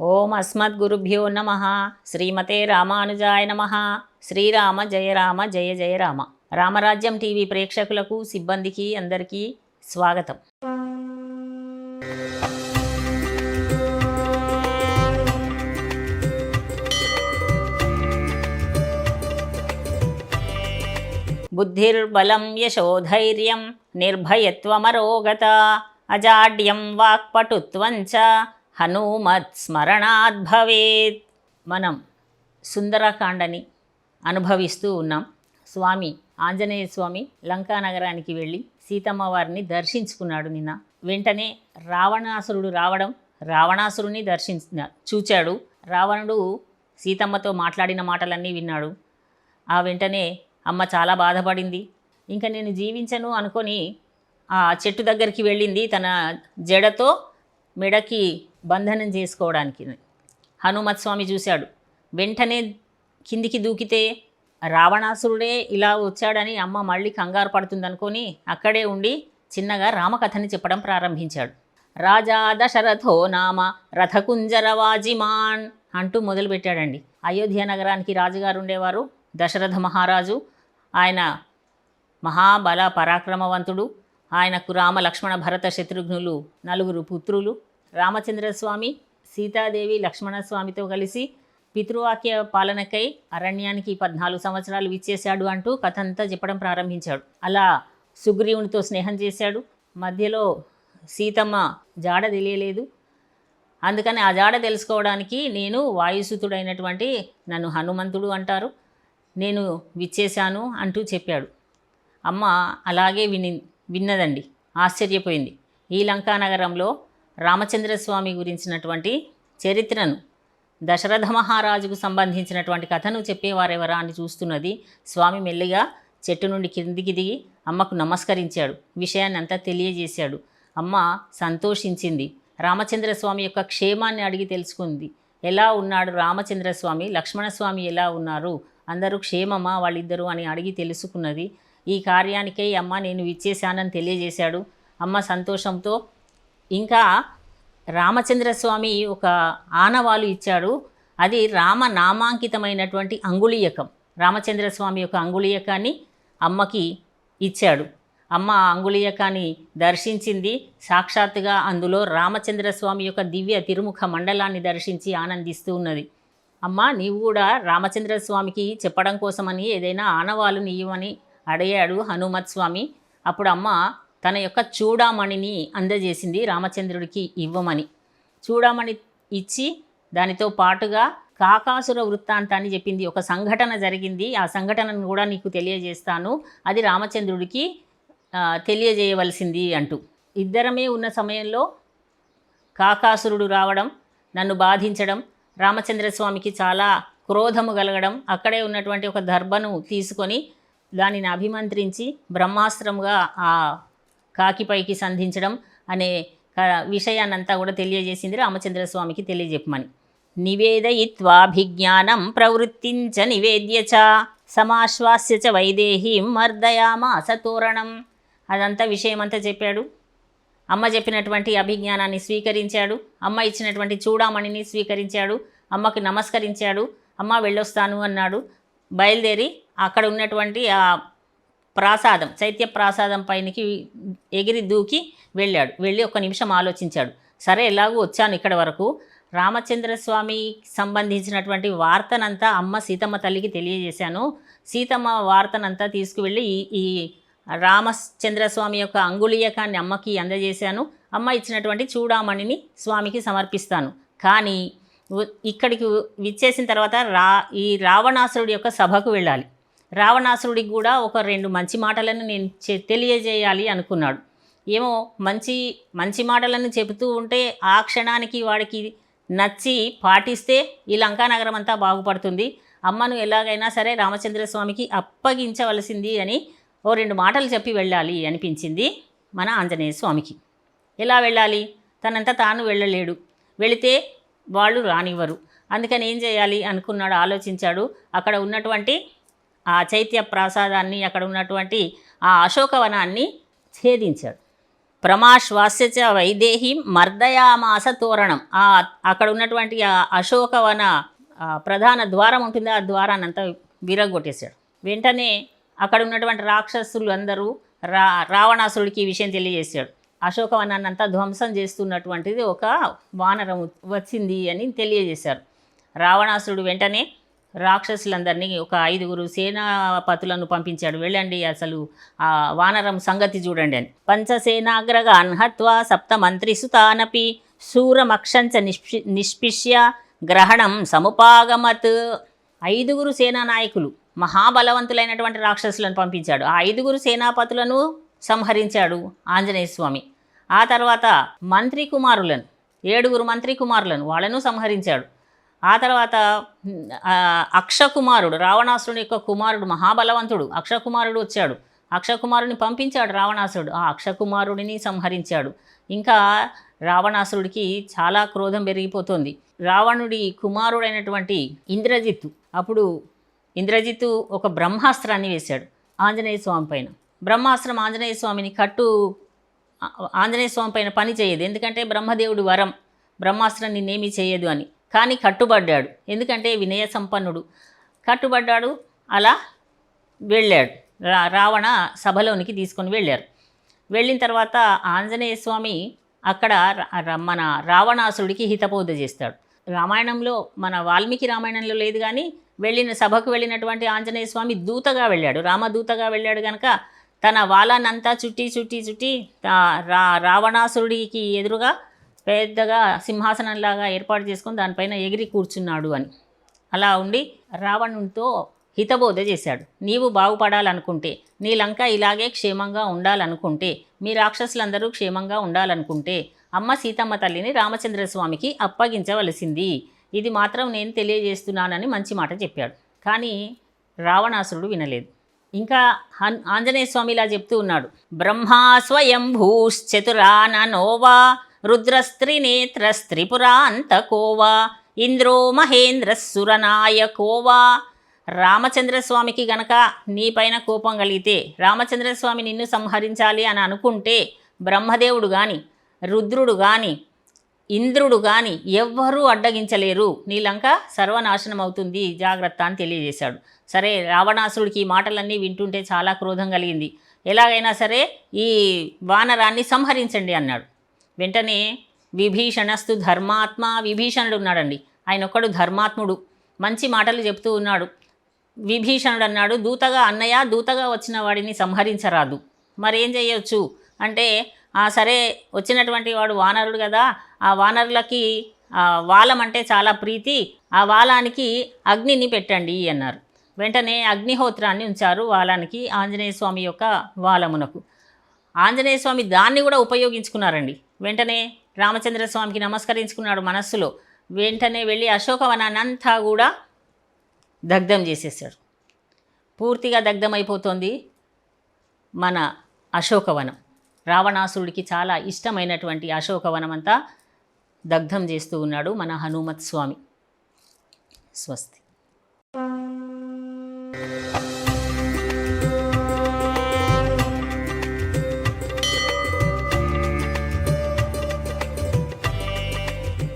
ఓం అస్మద్గురుభ్యో నమ. శ్రీమతే రామానుజాయ నమ. శ్రీరామ జయ రామ జయ జయ రామ. రామరాజ్యం టీవీ ప్రేక్షకులకు సిబ్బందికి అందరికీ స్వాగతం. బుద్ధిర్బలం యశోధైర్యం నిర్భయత్వమరోగత అజాడ్యం వాక్పటుత్వం చ హనుమత్ స్మరణాద్ భవేత్. మనం సుందరకాండని అనుభవిస్తూ ఉన్నాం. స్వామి ఆంజనేయ స్వామి లంకా నగరానికి వెళ్ళి సీతమ్మ వారిని దర్శించుకున్నాడు నిన్న. వెంటనే రావణాసురుడు రావడం రావణాసురుని దర్శించిన చూచాడు. రావణుడు సీతమ్మతో మాట్లాడిన మాటలన్నీ విన్నాడు. ఆ వెంటనే అమ్మ చాలా బాధపడింది. ఇంకా నేను జీవించను అనుకొని ఆ చెట్టు దగ్గరికి వెళ్ళింది. తన జడతో మెడకి బంధనం చేసుకోవడానికి. హనుమత్ స్వామి చూశాడు. వెంటనే కిందికి దూకితే రావణాసురుడే ఇలా వచ్చాడని అమ్మ మళ్ళీ కంగారు పడుతుందనుకొని అక్కడే ఉండి చిన్నగా రామకథని చెప్పడం ప్రారంభించాడు. రాజా దశరథో నామ రథకుంజరవాజిమాన్ అంటూ మొదలుపెట్టాడండి అయోధ్య నగరానికి రాజుగారు ఉండేవారు దశరథ మహారాజు. ఆయన మహాబల పరాక్రమవంతుడు. ఆయనకు రామ లక్ష్మణ భరత శత్రుఘ్నులు నలుగురు పుత్రులు. రామచంద్రస్వామి సీతాదేవి లక్ష్మణస్వామితో కలిసి పితృవాక్య పాలనకై అరణ్యానికి పద్నాలుగు సంవత్సరాలు విచ్చేశాడు అంటూ కథ అంతా చెప్పడం ప్రారంభించాడు. అలా సుగ్రీవునితో స్నేహం చేశాడు. మధ్యలో సీతమ్మ జాడ తెలియలేదు. అందుకని ఆ జాడ తెలుసుకోవడానికి నేను వాయుసుతుడైనటువంటి నన్ను హనుమంతుడు అంటారు. నేను విచ్చేశాను అంటూ చెప్పాడు. అమ్మ అలాగే విని విన్నదండి. ఆశ్చర్యపోయింది. ఈ లంకా నగరంలో రామచంద్రస్వామి గురించినటువంటి చరిత్రను దశరథ మహారాజుకు సంబంధించినటువంటి కథను చెప్పేవారెవరా అని చూస్తున్నది స్వామి మెల్లిగా చెట్టు నుండి కిందికి దిగి అమ్మకు నమస్కరించాడు. విషయాన్ని అంతా తెలియజేశాడు. అమ్మ సంతోషించింది. రామచంద్రస్వామి యొక్క క్షేమాన్ని అడిగి తెలుసుకుంది. ఎలా ఉన్నాడు రామచంద్రస్వామి? లక్ష్మణస్వామి ఎలా ఉన్నారు? అందరూ క్షేమమా వాళ్ళిద్దరూ అని అడిగి తెలుసుకున్నది. ఈ కార్యానికై అమ్మ నేను ఇచ్చేశానని తెలియజేశాడు. అమ్మ సంతోషంతో ఇంకా రామచంద్రస్వామి ఒక ఆనవాలు ఇచ్చాడు. అది రామ నామాంకితమైనటువంటి అంగుళీయకం. రామచంద్రస్వామి యొక్క అంగుళీయకాన్ని అమ్మకి ఇచ్చాడు. అమ్మ అంగుళీయకాన్ని దర్శించింది. సాక్షాత్తుగా అందులో రామచంద్రస్వామి యొక్క దివ్య తిరుముఖ మండలాన్ని దర్శించి ఆనందిస్తూ ఉన్నది. అమ్మ నీవు కూడా రామచంద్రస్వామికి చెప్పడం కోసమని ఏదైనా ఆనవాలు నీయమని అడిగాడు హనుమత్ స్వామి అప్పుడు అమ్మ తన యొక్క చూడామణిని అందజేసింది రామచంద్రుడికి ఇవ్వమని. చూడామణి ఇచ్చి దానితో పాటుగా కాకాసుర వృత్తాంతాన్ని చెప్పింది. ఒక సంఘటన జరిగింది. ఆ సంఘటనను కూడా నీకు తెలియజేస్తాను. అది రామచంద్రుడికి తెలియజేయవలసింది అంటూ. ఇద్దరమే ఉన్న సమయంలో కాకాసురుడు రావడం నన్ను బాధించడం రామచంద్రస్వామికి చాలా క్రోధము కలగడం అక్కడే ఉన్నటువంటి ఒక దర్భను తీసుకొని దానిని అభిమంత్రించి బ్రహ్మాస్త్రముగా ఆ కాకిపైకి సంధించడం అనే క- విషయాన్నంతా కూడా తెలియజేసింది రామచంద్రస్వామికి తెలియజెప్పమని. నివేదయిత్వాభిజ్ఞానం ప్రవృత్తించ నివేద్య చ సమాశ్వాస్య చ వైదేహీం మర్దయామాస తోరణం. అదంతా విషయమంతా చెప్పాడు. అమ్మ చెప్పినటువంటి అభిజ్ఞానాన్ని స్వీకరించాడు. అమ్మ ఇచ్చినటువంటి చూడామణిని స్వీకరించాడు. అమ్మకి నమస్కరించాడు. అమ్మ వెళ్ళొస్తాను అన్నాడు. బయలుదేరి అక్కడ ఉన్నటువంటి ఆ ప్రాసాదం చైత్య ప్రాసాదం పైనకి ఎగిరి దూకి వెళ్ళాడు. వెళ్ళి ఒక నిమిషం ఆలోచించాడు. సరే ఎలాగూ వచ్చాను ఇక్కడ వరకు. రామచంద్రస్వామి సంబంధించినటువంటి వార్తనంతా అమ్మ సీతమ్మ తల్లికి తెలియజేశాను. సీతమ్మ వార్తనంతా తీసుకువెళ్ళి ఈ ఈ రామచంద్రస్వామి యొక్క అంగుళీయకాన్ని అమ్మకి అందజేశాను. అమ్మ ఇచ్చినటువంటి చూడామణిని స్వామికి సమర్పిస్తాను. కానీ ఇక్కడికి విచ్చేసిన తర్వాత రా ఈ రావణాసురుడి యొక్క సభకు వెళ్ళాలి. రావణాసురుడికి కూడా ఒక రెండు మంచి మాటలను నేను చె- తెలియజేయాలి అనుకున్నాడు. ఏమో మంచి మంచి మాటలను చెబుతూ ఉంటే ఆ క్షణానికి వాడికి నచ్చి పాటిస్తే ఈ లంకా నగరం అంతా బాగుపడుతుంది. అమ్మను ఎలాగైనా సరే రామచంద్రస్వామికి అప్పగించవలసింది అని ఓ రెండు మాటలు చెప్పి వెళ్ళాలి అనిపించింది మన ఆంజనేయ స్వామికి. ఎలా వెళ్ళాలి? తనంతా తాను వెళ్ళలేడు. వెళితే వాళ్ళు రానివ్వరు. అందుకని ఏం చేయాలి అనుకున్నాడు ఆలోచించాడు. అక్కడ ఉన్నటువంటి ఆ చైత్య ప్రాసాదాన్ని అక్కడ ఉన్నటువంటి ఆ అశోకవనాన్ని ఛేదించాడు. ప్రమాశ్వాస్యచ వైదేహి మర్దయామాస తోరణం. ఆ అక్కడ ఉన్నటువంటి ఆ అశోకవన ప్రధాన ద్వారం ఉంటుంది. ఆ ద్వారాన్ని అంతా విరగొట్టేశాడు వెంటనే అక్కడ ఉన్నటువంటి రాక్షసులు అందరూ రా రావణాసుడికి ఈ విషయం తెలియజేశాడు. అశోకవనాన్ని అంతా ధ్వంసం చేస్తున్నటువంటిది ఒక వానరం వచ్చింది అని తెలియజేశారు. రావణాసురుడు వెంటనే రాక్షసులందరినీ ఒక ఐదుగురు సేనాపతులను పంపించాడు. వెళ్ళండి అసలు ఆ వానరం సంగతి చూడండి అని. పంచసేనాగ్రగాన్ హత్వా సప్తమంత్రిసుతానపి శూరమక్షంచ నిష్పి నిష్పిష్య గ్రహణం సముపాగమత్. ఐదుగురు సేనా నాయకులు మహాబలవంతులైనటువంటి రాక్షసులను పంపించాడు. ఆ ఐదుగురు సేనాపతులను సంహరించాడు ఆంజనేయ స్వామి. ఆ తర్వాత మంత్రి కుమారులను ఏడుగురు మంత్రి కుమారులను వాళ్ళను సంహరించాడు. ఆ తర్వాత అక్షకుమారుడు రావణాసురుడు యొక్క కుమారుడు మహాబలవంతుడు అక్షకుమారుడు వచ్చాడు. అక్షకుమారుడిని పంపించాడు రావణాసురుడు. ఆ అక్షకుమారుడిని సంహరించాడు. ఇంకా రావణాసురుడికి చాలా క్రోధం పెరిగిపోతుంది. రావణుడి కుమారుడైనటువంటి ఇంద్రజిత్తు అప్పుడు ఇంద్రజిత్తు ఒక బ్రహ్మాస్త్రాన్ని వేశాడు ఆంజనేయ స్వామి పైన. బ్రహ్మాస్త్రం ఆంజనేయ స్వామిని కట్టు ఆంజనేయ స్వామి పైన పని చేయదు. ఎందుకంటే బ్రహ్మదేవుడి వరం. బ్రహ్మాస్త్రం నిన్నేమీ చేయదు అని. కానీ కట్టుబడ్డాడు. ఎందుకంటే వినయ సంపన్నుడు. కట్టుబడ్డాడు అలా వెళ్ళాడు. రా రావణ సభలోనికి తీసుకొని వెళ్ళారు. వెళ్ళిన తర్వాత ఆంజనేయ స్వామి అక్కడ మన రావణాసురుడికి హితబోధ చేస్తాడు. రామాయణంలో మన వాల్మీకి రామాయణంలో లేదు కానీ వెళ్ళిన సభకు వెళ్ళినటువంటి ఆంజనేయ స్వామి దూతగా వెళ్ళాడు. రామదూతగా వెళ్ళాడు కనుక తన వాలానంతా చుట్టి చుట్టి చుట్టి రా రావణాసురుడికి ఎదురుగా పెద్దగా సింహాసనంలాగా ఏర్పాటు చేసుకొని దానిపైన ఎగిరి కూర్చున్నాడు అని. అలా ఉండి రావణునితో హితబోధ చేశాడు. నీవు బాగుపడాలనుకుంటే నీ లంక ఇలాగే క్షేమంగా ఉండాలనుకుంటే మీ రాక్షసులందరూ క్షేమంగా ఉండాలనుకుంటే అమ్మ సీతమ్మ తల్లిని రామచంద్రస్వామికి అప్పగించవలసింది. ఇది మాత్రం నేను తెలియజేస్తున్నానని మంచి మాట చెప్పాడు. కానీ రావణాసురుడు వినలేదు. ఇంకా హన్ ఆంజనేయ స్వామి ఇలా చెప్తూ ఉన్నాడు. బ్రహ్మా స్వయంభూశ్చతురాననోవా రుద్రస్త్రినేత్రస్త్రిపురాంతకోవా ఇంద్రో మహేంద్ర మహేంద్రసురనాయకోవా రామచంద్రస్వామికి గనక నీపైన కోపం కలిగితే రామచంద్రస్వామి నిన్ను సంహరించాలి అని అనుకుంటే బ్రహ్మదేవుడు కానీ రుద్రుడు కానీ ఇంద్రుడు కానీ ఎవ్వరూ అడ్డగించలేరు. నీ లంక సర్వనాశనం అవుతుంది జాగ్రత్త అని తెలియజేశాడు. సరే రావణాసురుడికి ఈ మాటలన్నీ వింటుంటే చాలా క్రోధం కలిగింది. ఎలాగైనా సరే ఈ వానరాన్ని సంహరించండి అన్నాడు. వెంటనే విభీషణస్తు ధర్మాత్మ విభీషణుడు ఉన్నాడండి ఆయన ఒక్కడు ధర్మాత్ముడు. మంచి మాటలు చెప్తూ ఉన్నాడు. విభీషణుడు అన్నాడు దూతగా అన్నయ్య దూతగా వచ్చిన వాడిని సంహరించరాదు. మరేం చేయొచ్చు? అంటే ఆ సరే వచ్చినటువంటి వాడు వానరుడు కదా ఆ వానరులకి వాలం అంటే చాలా ప్రీతి ఆ వాలానికి అగ్నిని పెట్టండి అన్నారు. వెంటనే అగ్నిహోత్రాన్ని ఉంచారు వాలానికి ఆంజనేయ స్వామి యొక్క వాలమునకు. ఆంజనేయ స్వామి దాన్ని కూడా ఉపయోగించుకున్నారండి. వెంటనే రామచంద్ర స్వామికి నమస్కరించుకున్నాడు మనస్సులో. వెంటనే వెళ్ళి అశోకవనాన్నంతా కూడా దగ్ధం చేసేసాడు పూర్తిగా దగ్ధమైపోతుంది మన అశోకవనం. రావణాసురుడికి చాలా ఇష్టమైనటువంటి అశోకవనం అంతా దగ్ధం చేస్తూ ఉన్నాడు మన హనుమత్ స్వామి. స్వస్తి.